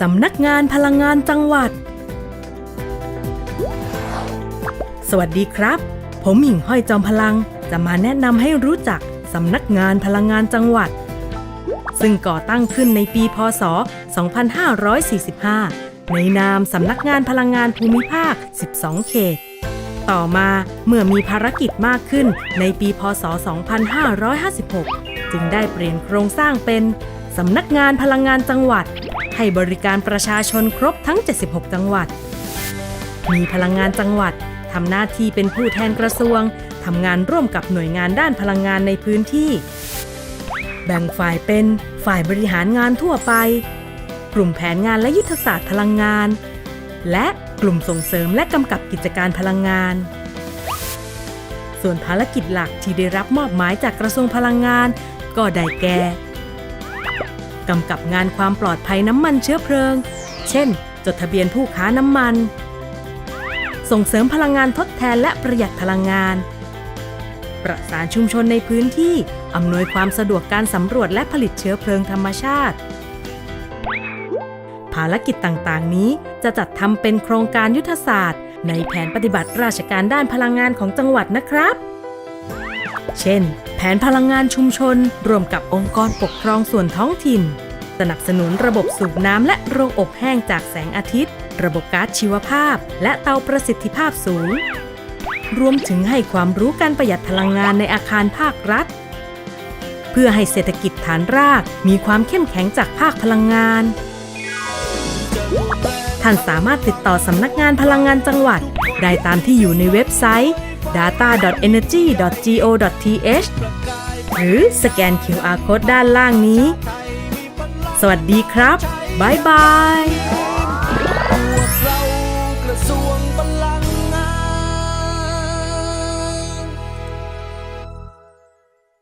สำนักงานพลังงานจังหวัด สวัสดีครับ ผมหญิงห้อยจอมพลังจะมาแนะนำให้รู้จักสำนักงานพลังงานจังหวัด ซึ่งก่อตั้งขึ้นในปีพศ 2545 ในนามสำนักงานพลังงานภูมิภาค 12 เขต ต่อมาเมื่อมีภารกิจมากขึ้นในปีพศ 2556 จึงได้เปลี่ยนโครงสร้างเป็นสำนักงานพลังงานจังหวัด ให้บริการประชาชนครบทั้ง 76 จังหวัด มีพลังงานจังหวัดทำหน้าที่เป็นผู้แทนกระทรวงทำงานร่วมกับหน่วยงานด้านพลังงานในพื้นที่ แบ่งฝ่ายเป็นฝ่ายบริหารงานทั่วไป กลุ่มแผนงานและยุทธศาสตร์พลังงาน และกลุ่มส่งเสริมและกำกับกิจการพลังงาน ส่วนภารกิจหลักที่ได้รับมอบหมายจากกระทรวงพลังงาน ก็ได้แก่ กำกับงานความปลอดภัยน้ำมันเชื้อเพลิง เช่น จดทะเบียนผู้ค้าน้ำมัน ส่งเสริมพลังงานทดแทนและประหยัดพลังงาน ประสานชุมชนในพื้นที่อำนวยความสะดวกการสำรวจและผลิตเชื้อเพลิงธรรมชาติ ภารกิจต่างๆ นี้จะจัดทำเป็นโครงการยุทธศาสตร์ ในแผนปฏิบัติราชการด้านพลังงานของจังหวัดนะครับ เช่น แผนพลังงานชุมชน รวมกับองค์กรปกครองส่วนท้องถิ่น สนับสนุนระบบสูบน้ำและโรงอบแห้งจากแสงอาทิตย์ ระบบก๊าซชีวภาพ และเตาประสิทธิภาพสูง รวมถึงให้ความรู้การประหยัดพลังงานในอาคารภาครัฐ เพื่อให้เศรษฐกิจฐานรากมีความเข้มแข็งจากภาคพลังงาน ท่านสามารถติดต่อสำนักงานพลังงานจังหวัด ได้ตามที่อยู่ในเว็บไซต์ data.energy.go.th หรือสแกน QR Code ด้านล่างนี้ สวัสดีครับ บ๊ายบาย